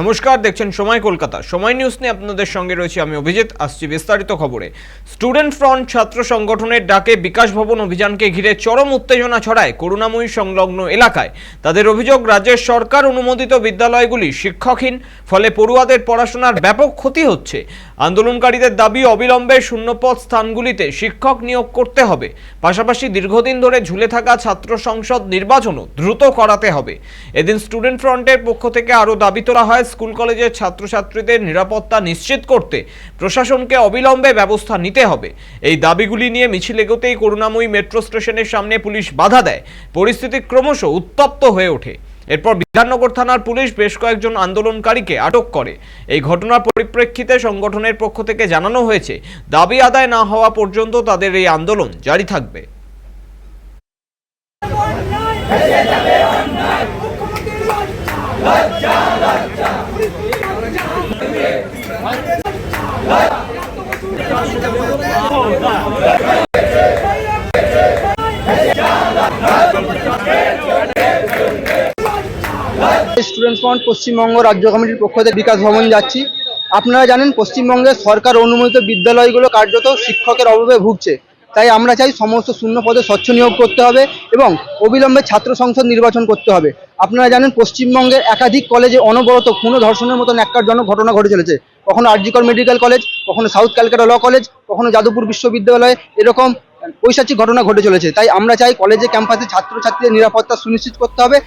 নমস্কার, দেখছেন সময় কলকাতা। সময় নিউজ নিয়ে আপনাদের সঙ্গে রয়েছে আমি অভিজিৎ, আসছি বিস্তারিত খবরে। স্টুডেন্ট ফ্রন্ট ছাত্র সংগঠনের ডাকে বিকাশ ভবন অভিযানকে ঘিরে চরম উত্তেজনা ছড়ায় করুণাময়ী সংলগ্ন এলাকায়। তাদের অভিযোগ, রাজ্যের সরকার অনুমোদিত বিদ্যালয়গুলি শিক্ষকহীন ফলে পড়ুয়াদের পড়াশোনার ব্যাপক ক্ষতি হচ্ছে। আন্দোলনকারীদের দাবি, অবিলম্বে শূন্যপদ স্থানগুলিতে শিক্ষক নিয়োগ করতে হবে। পাশাপাশি দীর্ঘদিন ধরে ঝুলে থাকা ছাত্র সংসদ নির্বাচনও দ্রুত করাতে হবে। এদিন স্টুডেন্ট ফ্রন্টের পক্ষ থেকে আরও দাবি তোলা হয় স্কুল কলেজের ছাত্রছাত্রীদের নিরাপত্তা নিশ্চিত করতে প্রশাসনকে অবিলম্বে ব্যবস্থা নিতে হবে। এই দাবিগুলি নিয়ে মিছিল এগোতেই করুণাময়ী মেট্রো স্টেশনের সামনে পুলিশ বাধা দেয়। পরিস্থিতি ক্রমশ উত্তপ্ত হয়ে ওঠে। এরপর বিধাননগর থানার পুলিশ বেশ কয়েকজন আন্দোলনকারীকে আটক করে। এই ঘটনার পরিপ্রেক্ষিতে সংগঠনের পক্ষ থেকে জানানো হয়েছে, দাবি আদায় না হওয়া পর্যন্ত তাদের এই আন্দোলন জারি থাকবে। স্টুডেন্ট ফ্রন্ট পশ্চিমবঙ্গ রাজ্য কমিটির পক্ষ থেকে বিকাশ ভবন যাচ্ছি। আপনারা জানেন পশ্চিমবঙ্গের সরকার অনুমোদিত বিদ্যালয়গুলো কার্যত শিক্ষকের অভাবে ভুগছে। তাই আমরা চাই সমস্ত শূন্য পদে স্বচ্ছ নিয়োগ করতে হবে এবং অবিলম্বে ছাত্র সংসদ নির্বাচন করতে হবে। আপনারা জানেন পশ্চিমবঙ্গের একাধিক কলেজে অনবরত খুন ধর্ষণের মতন একজনক ঘটনা ঘটে চলেছে। কখনো আরজিকর মেডিকেল কলেজ, কখনো সাউথ ক্যালকাটা ল কলেজ, কখনো যাদবপুর বিশ্ববিদ্যালয়ে এরকম ঐশাচিক ঘটনা ঘটে চলেছে। তাই আমরা চাই কলেজে ক্যাম্পাসে ছাত্রছাত্রীদের নিরাপত্তা সুনিশ্চিত করতে হবে।